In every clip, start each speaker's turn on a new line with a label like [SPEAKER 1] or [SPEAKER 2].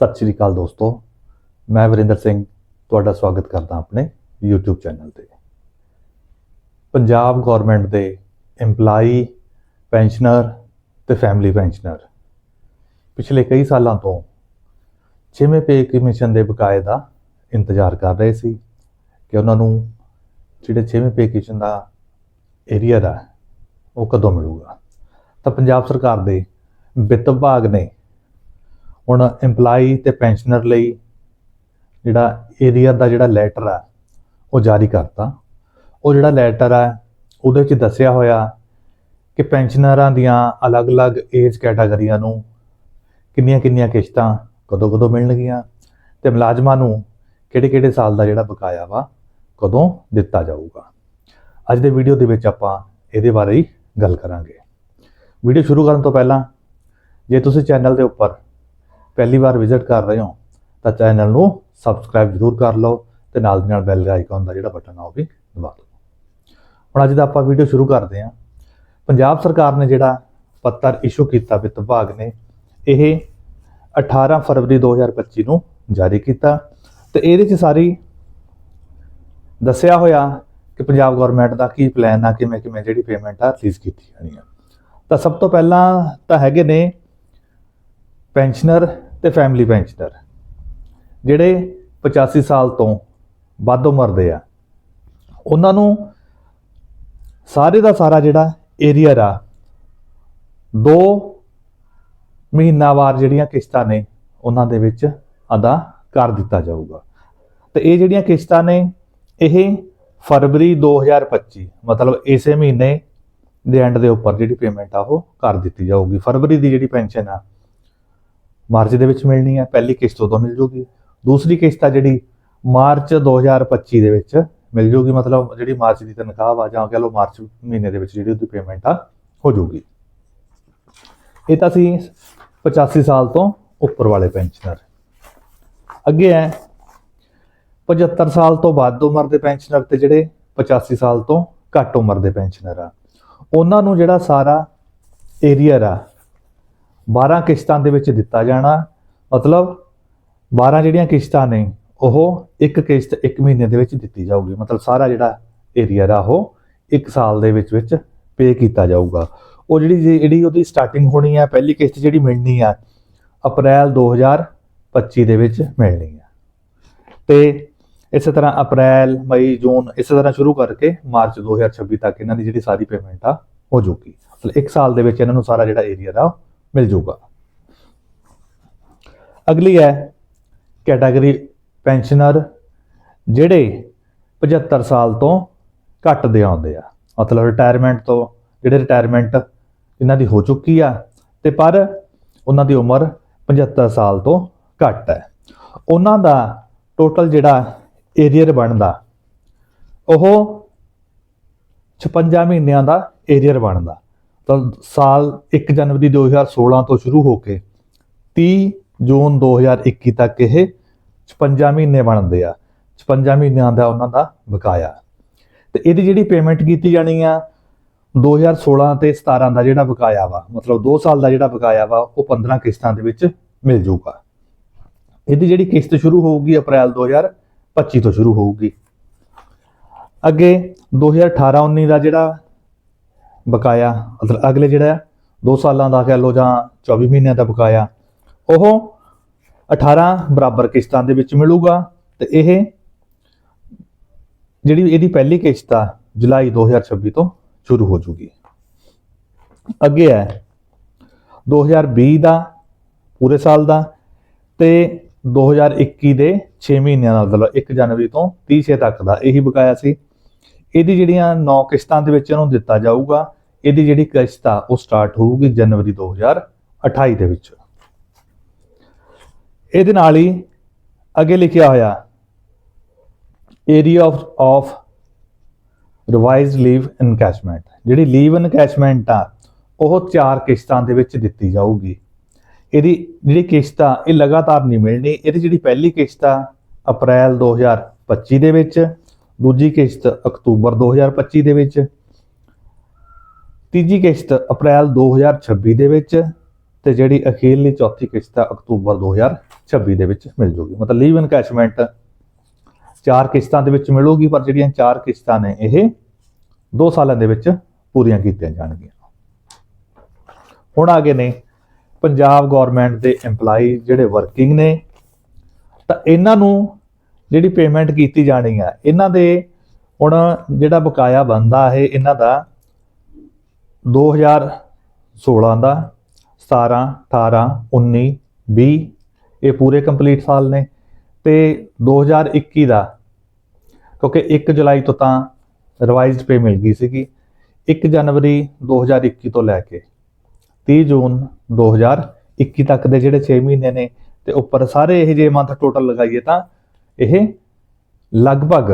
[SPEAKER 1] ਸਤਿ ਸ਼੍ਰੀ ਅਕਾਲ ਦੋਸਤੋ। ਮੈਂ ਵਰਿੰਦਰ ਸਿੰਘ, ਤੁਹਾਡਾ ਸਵਾਗਤ ਕਰਦਾ ਆਪਣੇ YouTube ਚੈਨਲ ਤੇ। ਪੰਜਾਬ ਗਵਰਨਮੈਂਟ ਦੇ EMPLOYE ਪੈਨਸ਼ਨਰ ਤੇ ਫੈਮਿਲੀ ਪੈਨਸ਼ਨਰ ਪਿਛਲੇ ਕਈ ਸਾਲਾਂ ਤੋਂ ਛੇਵੇਂ ਪੇ ਕਮਿਸ਼ਨ ਦੇ ਬਕਾਏ ਦਾ ਇੰਤਜ਼ਾਰ ਕਰ ਰਹੇ ਸੀ ਕਿ ਉਹਨਾਂ ਨੂੰ ਜਿਹੜੇ ਛੇਵੇਂ ਪੇ ਕਮਿਸ਼ਨ ਦਾ ਏਰੀਆ ਦਾ ਉਹ ਕਦੋਂ ਮਿਲੂਗਾ। ਤਾਂ ਪੰਜਾਬ ਸਰਕਾਰ ਦੇ ਵਿੱਤ ਵਿਭਾਗ ਨੇ ਹੁਣ EMPLOYE ਤੇ ਪੈਨਸ਼ਨਰ ਲਈ ਜਿਹੜਾ ਏਰੀਆ ਦਾ ਜਿਹੜਾ ਲੈਟਰ ਆ, ਉਹ ਜਾਰੀ ਕਰਤਾ। ਉਹ ਜਿਹੜਾ ਲੈਟਰ ਆ, ਉਹਦੇ ਵਿੱਚ ਦੱਸਿਆ ਹੋਇਆ ਕਿ ਪੈਨਸ਼ਨਰਾਂ ਦੀਆਂ ਅਲੱਗ-ਅਲੱਗ ਏਜ ਕੈਟਾਗਰੀਆਂ ਨੂੰ ਕਿੰਨੀਆਂ-ਕਿੰਨੀਆਂ ਕਿਸ਼ਤਾਂ ਕਦੋਂ-ਕਦੋਂ ਮਿਲਣਗੀਆਂ ਤੇ ਮੁਲਾਜ਼ਮਾਂ ਨੂੰ ਕਿਹੜੇ-ਕਿਹੜੇ ਸਾਲ ਦਾ ਜਿਹੜਾ ਬਕਾਇਆ ਵਾ, ਕਦੋਂ ਦਿੱਤਾ ਜਾਊਗਾ। ਅੱਜ ਦੇ ਵੀਡੀਓ ਦੇ ਵਿੱਚ ਆਪਾਂ ਇਹਦੇ ਬਾਰੇ ਹੀ ਗੱਲ ਕਰਾਂਗੇ। ਵੀਡੀਓ ਸ਼ੁਰੂ ਕਰਨ ਤੋਂ ਪਹਿਲਾਂ ਜੇ ਤੁਸੀਂ ਚੈਨਲ ਦੇ ਉੱਪਰ ਪਹਿਲੀ ਵਾਰ ਵਿਜ਼ਿਟ ਕਰ ਰਹੇ ਹੋ, ਤਾਂ ਚੈਨਲ ਨੂੰ ਸਬਸਕ੍ਰਾਈਬ ਜ਼ਰੂਰ ਕਰ ਲਓ ਤੇ ਨਾਲ ਦੀ ਨਾਲ ਬੈਲ ਆਈਕਨ ਦਾ ਜਿਹੜਾ ਬਟਨ ਆ ਉਹ ਵੀ ਦਬਾ ਦਿਓ। ਹੁਣ ਅੱਜ ਦਾ ਆਪਾਂ ਵੀਡੀਓ ਸ਼ੁਰੂ ਕਰਦੇ ਹਾਂ। ਪੰਜਾਬ ਸਰਕਾਰ ਨੇ ਜਿਹੜਾ ਪੱਤਰ ਇਸ਼ੂ ਕੀਤਾ ਵਿੱਤ ਵਿਭਾਗ ਨੇ, ਇਹ 18 ਫਰਵਰੀ 2025 ਨੂੰ ਜਾਰੀ ਕੀਤਾ ਤੇ ਇਹਦੇ ਚ ਸਾਰੀ ਦੱਸਿਆ ਹੋਇਆ ਕਿ ਪੰਜਾਬ ਗਵਰਨਮੈਂਟ ਦਾ ਕੀ ਪਲਾਨ ਆ, ਕਿਵੇਂ ਕਿਵੇਂ ਜਿਹੜੀ ਪੇਮੈਂਟ ਆ ਰਿਲੀਜ਼ ਕੀਤੀ ਜਾਣੀ ਆ। ਤਾਂ ਸਭ ਤੋਂ ਪਹਿਲਾਂ ਤਾਂ ਹੈਗੇ ਨੇ ਪੈਨਸ਼ਨਰ ਤੇ ਫੈਮਿਲੀ ਪੈਨਸ਼ਨਰ ਜਿਹੜੇ 85 ਸਾਲ ਤੋਂ ਵੱਧ ਉਮਰ ਦੇ ਆ, ਉਹਨਾਂ ਨੂੰ ਸਾਰੇ ਦਾ ਸਾਰਾ ਜਿਹੜਾ ਏਰੀਆ ਆ, ਦੋ ਮਹੀਨਾਵਾਰ ਜਿਹੜੀਆਂ ਕਿਸ਼ਤਾਂ ਨੇ, ਉਹਨਾਂ ਦੇ ਵਿੱਚ ਅਦਾ ਕਰ ਦਿੱਤਾ ਜਾਊਗਾ। ਤੇ ਇਹ ਜਿਹੜੀਆਂ ਕਿਸ਼ਤਾਂ ਨੇ, ਇਹ ਫਰਵਰੀ 2025 ਮਤਲਬ ਇਸੇ ਮਹੀਨੇ ਦੇ ਐਂਡ ਦੇ ਉੱਪਰ ਜਿਹੜੀ ਪੇਮੈਂਟ ਆ, ਉਹ ਕਰ ਦਿੱਤੀ ਜਾਊਗੀ। ਫਰਵਰੀ ਦੀ ਜਿਹੜੀ ਪੈਨਸ਼ਨ ਆ ਮਾਰਚ ਦੇ ਵਿੱਚ ਮਿਲਣੀ ਹੈ, ਪਹਿਲੀ ਕਿਸ਼ਤ ਉਦੋਂ ਮਿਲ ਜੂਗੀ। ਦੂਸਰੀ ਕਿਸ਼ਤ ਆ ਜਿਹੜੀ ਮਾਰਚ 2025 ਦੇ ਵਿੱਚ ਮਿਲ ਜੂਗੀ, ਮਤਲਬ ਜਿਹੜੀ ਮਾਰਚ ਦੀ ਤਨਖਾਹ ਆ ਜਾਂ ਕਹ ਲਓ ਮਾਰਚ ਮਹੀਨੇ ਦੇ ਵਿੱਚ ਜਿਹੜੀ ਉਹਦੀ ਪੇਮੈਂਟ ਆ, ਹੋ ਜੂਗੀ। ਇਹ ਤਾਂ ਸੀ 85 ਸਾਲ ਤੋਂ ਉੱਪਰ ਵਾਲੇ ਪੈਨਸ਼ਨਰ ਅੱਗੇ ਹੈ 75 ਸਾਲ ਤੋਂ ਵੱਧ ਉਮਰ ਦੇ ਪੈਨਸ਼ਨਰ ਤੇ ਜਿਹੜੇ 85 ਸਾਲ ਤੋਂ ਘੱਟ ਉਮਰ ਦੇ ਪੈਨਸ਼ਨਰ ਆ। ਉਹਨਾਂ ਨੂੰ ਜਿਹੜਾ ਸਾਰਾ ਏਰੀਆ ਆ 12 ਕਿਸ਼ਤਾਂ ਦੇ ਵਿੱਚ ਦਿੱਤਾ ਜਾਣਾ। ਮਤਲਬ 12 ਜਿਹੜੀਆਂ ਕਿਸ਼ਤਾਂ ਨੇ, ਉਹ ਇੱਕ ਕਿਸ਼ਤ ਇੱਕ ਮਹੀਨੇ ਦੇ ਵਿੱਚ ਦਿੱਤੀ ਜਾਊਗੀ। ਮਤਲਬ ਸਾਰਾ ਜਿਹੜਾ ਏਰੀਆ ਦਾ ਉਹ ਇੱਕ ਸਾਲ ਦੇ ਵਿੱਚ ਵਿੱਚ ਪੇ ਕੀਤਾ ਜਾਊਗਾ। ਉਹ ਜਿਹੜੀ ਜਿਹੜੀ ਉਹਦੀ ਸਟਾਰਟਿੰਗ ਹੋਣੀ ਆ, ਪਹਿਲੀ ਕਿਸ਼ਤ ਜਿਹੜੀ ਮਿਲਣੀ ਆ, ਅਪ੍ਰੈਲ 2025 ਦੇ ਵਿੱਚ ਮਿਲਣੀ ਹੈ ਤੇ ਇਸੇ ਤਰ੍ਹਾਂ ਅਪ੍ਰੈਲ, ਮਈ, ਜੂਨ, ਇਸੇ ਤਰ੍ਹਾਂ ਸ਼ੁਰੂ ਕਰਕੇ ਮਾਰਚ 2026 ਤੱਕ ਇਹਨਾਂ ਦੀ ਜਿਹੜੀ ਸਾਰੀ ਪੇਮੈਂਟ ਆ, ਹੋ ਜਾਊਗੀ। ਮਤਲਬ ਇੱਕ ਸਾਲ ਦੇ ਵਿੱਚ ਇਹਨਾਂ ਨੂੰ ਸਾਰਾ ਜਿਹੜਾ ਏਰੀਆ ਦਾ ਉਹ ਮਿਲ ਜਾਊਗਾ। ਅਗਲੀ ਹੈ ਕੈਟਾਗਰੀ ਪੈਨਸ਼ਨਰ, ਜਿਹੜੇ 75 ਸਾਲ ਤੋਂ ਘੱਟ ਦੇ ਆਉਂਦੇ ਆ। ਮਤਲਬ ਰਿਟਾਇਰਮੈਂਟ ਤੋਂ, ਜਿਹੜੇ ਰਿਟਾਇਰਮੈਂਟ ਇਹਨਾਂ ਦੀ ਹੋ ਚੁੱਕੀ ਆ ਤੇ ਪਰ ਉਹਨਾਂ ਦੀ ਉਮਰ 75 ਸਾਲ ਤੋਂ ਘੱਟ ਹੈ। ਉਹਨਾਂ ਦਾ ਟੋਟਲ ਜਿਹੜਾ ਏਰੀਅਰ ਬਣਦਾ, ਉਹ 56 ਮਹੀਨਿਆਂ ਦਾ ਏਰੀਅਰ ਬਣਦਾ। ਤਾਂ ਸਾਲ 1 ਜਨਵਰੀ 2016 ਤੋਂ ਸ਼ੁਰੂ ਹੋ ਕੇ 30 ਜੂਨ 2021 ਤੱਕ ਇਹ 56 ਮਹੀਨੇ ਬਣਦੇ ਆ। 56 ਮਹੀਨਿਆਂ ਦਾ ਉਹਨਾਂ ਦਾ ਬਕਾਇਆ। ਤੇ ਇਹਦੀ ਜਿਹੜੀ ਪੇਮੈਂਟ ਕੀਤੀ ਜਾਣੀ ਆ 2016 ਤੇ 17 ਦਾ ਜਿਹੜਾ ਬਕਾਇਆ ਵਾ, ਮਤਲਬ 2 ਸਾਲ ਦਾ ਜਿਹੜਾ ਬਕਾਇਆ ਵਾ, ਉਹ 15 ਕਿਸ਼ਤਾਂ ਦੇ ਵਿੱਚ ਮਿਲ ਜਾਊਗਾ। ਇਹਦੀ ਜਿਹੜੀ ਕਿਸ਼ਤ ਸ਼ੁਰੂ ਹੋਊਗੀ ਅਪ੍ਰੈਲ 2025 ਤੋਂ ਸ਼ੁਰੂ ਹੋਊਗੀ। ਅੱਗੇ 2018-19 ਦਾ ਜਿਹੜਾ ਬਕਾਇਆ, ਮਤਲਬ ਅਗਲੇ ਜਿਹੜਾ 2 ਸਾਲਾਂ ਦਾ ਕਹਿ ਲਓ ਜਾਂ 24 ਮਹੀਨਿਆਂ ਦਾ ਬਕਾਇਆ, ਉਹ 18 ਬਰਾਬਰ ਕਿਸ਼ਤਾਂ ਦੇ ਵਿੱਚ ਮਿਲੂਗਾ ਤੇ ਇਹ ਜਿਹੜੀ ਇਹਦੀ ਪਹਿਲੀ ਕਿਸ਼ਤ ਆ, ਜੁਲਾਈ 2026 ਤੋਂ ਸ਼ੁਰੂ ਹੋ ਜੂਗੀ। ਅੱਗੇ ਹੈ 2020 ਦਾ, ਪੂਰੇ ਸਾਲ ਦਾ ਤੇ 2021 ਦੇ 6 ਮਹੀਨਿਆਂ ਦਾ ਮਤਲਬ 1 ਜਨਵਰੀ ਤੋਂ 30 ਛੇ ਤੱਕ ਦਾ ਇਹੀ ਬਕਾਇਆ ਸੀ। ਇਹਦੀ ਜਿਹੜੀਆਂ 9 ਕਿਸ਼ਤਾਂ ਦੇ ਵਿੱਚ ਇਹਨੂੰ ਦਿੱਤਾ ਜਾਊਗਾ ਇਹਦੀ ਜਿਹੜੀ ਕਿਸ਼ਤ ਆ, ਉਹ ਸਟਾਰਟ ਹੋਊਗੀ ਜਨਵਰੀ 2028 ਦੇ ਵਿੱਚ। ਇਹਦੇ ਨਾਲ ਹੀ ਅੱਗੇ ਲਿਖਿਆ ਹੋਇਆ area of of revised leave encashment ਜਿਹੜੀ ਲੀਵ ਇਨਕੈਸ਼ਮੈਂਟ ਆ, ਉਹ ਚਾਰ ਕਿਸ਼ਤਾਂ ਦੇ ਵਿੱਚ ਦਿੱਤੀ ਜਾਊਗੀ। ਇਹਦੀ ਜਿਹੜੀ ਕਿਸ਼ਤ ਆ, ਇਹ ਲਗਾਤਾਰ ਨਹੀਂ ਮਿਲਣੀ। ਇਹਦੀ ਜਿਹੜੀ ਪਹਿਲੀ ਕਿਸ਼ਤ ਆ, ਅਪ੍ਰੈਲ 2025 ਦੇ ਵਿੱਚ, ਦੂਜੀ ਕਿਸ਼ਤ ਅਕਤੂਬਰ 2025 ਦੇ ਵਿੱਚ ਤੀਜੀ ਕਿਸ਼ਤ ਅਪ੍ਰੈਲ 2026 ਦੇ ਵਿੱਚ ਤੇ ਜਿਹੜੀ ਅਖੀਰਲੀ ਚੌਥੀ ਕਿਸ਼ਤ ਆ ਅਕਤੂਬਰ 2026 ਦੇ ਵਿੱਚ ਮਿਲ ਜੂਗੀ। ਮਤਲਬ ਲੀਵ ਇਨਕੈਸ਼ਮੈਂਟ ਚਾਰ ਕਿਸ਼ਤਾਂ ਦੇ ਵਿੱਚ ਮਿਲੂਗੀ, ਪਰ ਜਿਹੜੀਆਂ ਚਾਰ ਕਿਸ਼ਤਾਂ ਨੇ ਇਹ 2 ਸਾਲਾਂ ਦੇ ਵਿੱਚ ਪੂਰੀਆਂ ਕੀਤੀਆਂ ਜਾਣਗੀਆਂ। ਹੁਣ ਆਗੇ ਨੇ ਪੰਜਾਬ ਗਵਰਨਮੈਂਟ ਦੇ EMPLOYE ਜਿਹੜੇ ਵਰਕਿੰਗ ਨੇ, ਤਾਂ ਇਹਨਾਂ ਨੂੰ ਜਿਹੜੀ ਪੇਮੈਂਟ ਕੀਤੀ ਜਾਣੀ ਆ, ਇਹਨਾਂ ਦੇ ਹੁਣ ਜਿਹੜਾ ਬਕਾਇਆ ਬੰਦਾ ਹੈ, ਇਹਨਾਂ ਦਾ 2016 ਦਾ 17 18 19 20 ਇਹ ਪੂਰੇ ਕੰਪਲੀਟ ਸਾਲ ਨੇ। ਤੇ 2021 ਦਾ, ਕਿਉਂਕਿ 1 ਜੁਲਾਈ ਤੋਂ ਤਾਂ ਰਿਵਾਈਜ਼ਡ ਪੇ ਮਿਲ ਗਈ ਸੀਗੀ 1 ਜਨਵਰੀ 2021 ਤੋਂ ਲੈ ਕੇ 30 ਜੂਨ 2021 ਤੱਕ ਦੇ ਜਿਹੜੇ 6 ਮਹੀਨੇ ਨੇ, ਤੇ ਉੱਪਰ ਸਾਰੇ ਇਹ ਜੇ ਮੰਥ ਟੋਟਲ ਲਗਾਈਏ ਤਾਂ ਇਹ ਲਗਭਗ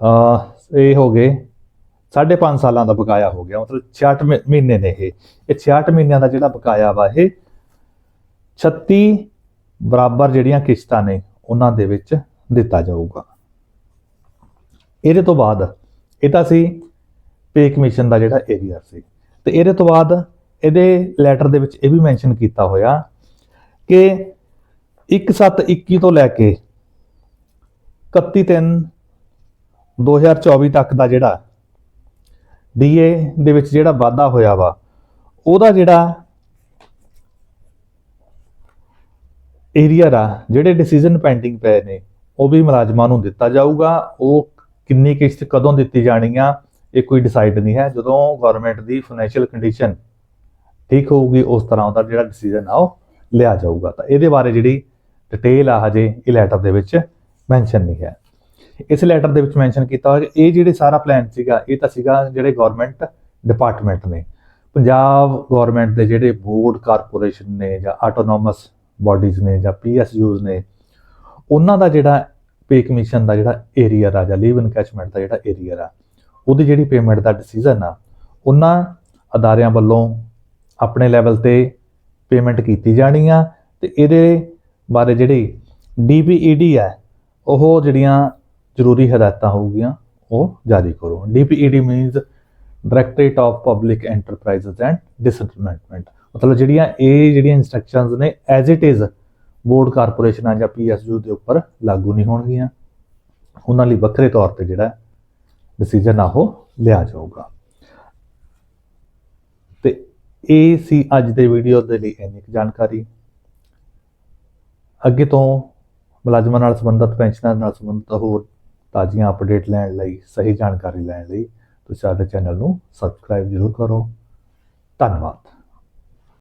[SPEAKER 1] ਅ ਇਹ ਹੋ ਗਏ 5.5 ਸਾਲਾਂ ਦਾ ਬਕਾਇਆ ਹੋ ਗਿਆ, ਮਤਲਬ 66 ਮਹੀਨੇ ਨੇ ਇਹ। ਇਹ 66 ਮਹੀਨਿਆਂ ਦਾ ਜਿਹੜਾ ਬਕਾਇਆ ਵਾ, ਇਹ 36 ਬਰਾਬਰ ਜਿਹੜੀਆਂ ਕਿਸ਼ਤਾਂ ਨੇ, ਉਹਨਾਂ ਦੇ ਵਿੱਚ ਦਿੱਤਾ ਜਾਊਗਾ। ਇਹਦੇ ਤੋਂ ਬਾਅਦ, ਇਹ ਤਾਂ ਸੀ ਪੇ ਕਮਿਸ਼ਨ ਦਾ ਜਿਹੜਾ ਏਰੀਆ ਸੀ। ਤੇ ਇਹਦੇ ਤੋਂ ਬਾਅਦ ਇਹਦੇ ਲੈਟਰ ਦੇ ਵਿੱਚ ਇਹ ਵੀ ਮੈਂਸ਼ਨ ਕੀਤਾ ਹੋਇਆ ਕਿ 1721 ਤੋਂ ਲੈ ਕੇ 31 2024 ਤੱਕ ਦਾ ਜਿਹੜਾ ਡੀਏ ਦੇ ਵਿੱਚ ਜਿਹੜਾ ਵਾਧਾ ਹੋਇਆ ਵਾ, ਉਹਦਾ ਜਿਹੜਾ ਏਰੀਆ ਦਾ ਜਿਹੜੇ ਡਿਸੀਜਨ ਪੈਂਡਿੰਗ ਪਏ ਨੇ, ਉਹ ਵੀ ਮੁਲਾਜ਼ਮਾਂ ਨੂੰ ਦਿੱਤਾ ਜਾਊਗਾ। ਉਹ ਕਿੰਨੀ ਕਿਸ਼ਤ ਕਦੋਂ ਦਿੱਤੀ ਜਾਣੀ ਆ ਇਹ ਕੋਈ ਡਿਸਾਈਡ ਨਹੀਂ ਹੈ। ਜਦੋਂ ਗਵਰਨਮੈਂਟ ਦੀ ਫਾਈਨੈਂਸ਼ੀਅਲ ਕੰਡੀਸ਼ਨ ਠੀਕ ਹੋਊਗੀ, ਉਸ ਤਰ੍ਹਾਂ ਉਹਦਾ ਜਿਹੜਾ ਡਿਸੀਜਨ ਆ, ਉਹ ਲਿਆ ਜਾਊਗਾ। ਤਾਂ ਇਹਦੇ ਬਾਰੇ ਜਿਹੜੀ ਡਿਟੇਲ ਆ ਹਜੇ ਇਹ ਲੈਟਰ ਦੇ ਵਿੱਚ ਮੈਂਸ਼ਨ ਨਹੀਂ ਹੈ। ਇਸ ਲੈਟਰ ਦੇ ਵਿੱਚ ਮੈਂਸ਼ਨ ਕੀਤਾ ਹੋਇਆ ਇਹ ਜਿਹੜੇ ਸਾਰਾ ਪਲਾਨ ਸੀਗਾ, ਇਹ ਤਾਂ ਸੀਗਾ ਜਿਹੜੇ ਗਵਰਨਮੈਂਟ ਡਿਪਾਰਟਮੈਂਟ ਨੇ। ਪੰਜਾਬ ਗਵਰਨਮੈਂਟ ਦੇ ਜਿਹੜੇ ਬੋਰਡ ਕਾਰਪੋਰੇਸ਼ਨ ਨੇ ਜਾਂ ਆਟੋਨੋਮਸ ਬਾਡੀਜ਼ ਨੇ ਜਾਂ ਪੀਐਸਯੂਜ਼ ਨੇ, ਉਹਨਾਂ ਦਾ ਜਿਹੜਾ ਪੇ ਕਮਿਸ਼ਨ ਦਾ ਜਿਹੜਾ ਏਰੀਆ ਆ ਜਾਂ ਲੀਵ ਇਨਕੈਸ਼ਮੈਂਟ ਦਾ ਜਿਹੜਾ ਏਰੀਆ ਆ ਉਹਦੀ ਜਿਹੜੀ ਪੇਮੈਂਟ ਦਾ ਡਿਸੀਜਨ ਆ, ਉਹਨਾਂ ਅਦਾਰਿਆਂ ਵੱਲੋਂ ਆਪਣੇ ਲੈਵਲ ਤੇ ਪੇਮੈਂਟ ਕੀਤੀ ਜਾਣੀ ਆ ਤੇ ਇਹਦੇ ਬਾਰੇ ਜਿਹੜੀ ਡੀਪੀਈਡੀ ਹੈ ਉਹ ਜਿਹੜੀਆਂ ਜ਼ਰੂਰੀ ਹਦਾਇਤਾਂ ਹੋਊਗੀਆਂ, ਉਹ ਜਾਰੀ ਕਰੋ। DPED means directorate of public enterprises and disinvestment ਮਤਲਬ ਜਿਹੜੀਆਂ, ਇਹ ਜਿਹੜੀਆਂ ਇਨਸਟਰਕਸ਼ਨਸ ਨੇ ਐਜ਼ ਇਟ ਇਜ਼ ਬੋਰਡ, ਕਾਰਪੋਰੇਸ਼ਨਾਂ ਜਾਂ ਪੀਐਸਯੂ ਦੇ ਉੱਪਰ ਲਾਗੂ ਨਹੀਂ ਹੋਣਗੀਆਂ। ਉਹਨਾਂ ਲਈ ਵੱਖਰੇ ਤੌਰ ਤੇ ਜਿਹੜਾ ਡਿਸੀਜਨ ਆ ਉਹ ਲਿਆ ਜਾਊਗਾ। ਤੇ ਇਹ ਸੀ ਅੱਜ ਦੇ ਵੀਡੀਓ ਦੇ ਲਈ ਇੰਨੀ ਕੁ ਜਾਣਕਾਰੀ। ਅੱਗੇ ਤੋਂ ਮੁਲਾਜ਼ਮਾਂ ਨਾਲ ਸੰਬੰਧਿਤ, ਪੈਨਸ਼ਨਾਂ ਨਾਲ ਸੰਬੰਧਿਤ ਹੋਰ ਤਾਜ਼ੀਆਂ ਅਪਡੇਟ ਲੈਣ ਲਈ, ਸਹੀ ਜਾਣਕਾਰੀ ਲੈਣ ਲਈ, ਤੁਸੀਂ ਸਾਡੇ ਚੈਨਲ ਨੂੰ ਸਬਸਕ੍ਰਾਈਬ ਜ਼ਰੂਰ ਕਰੋ। ਧੰਨਵਾਦ।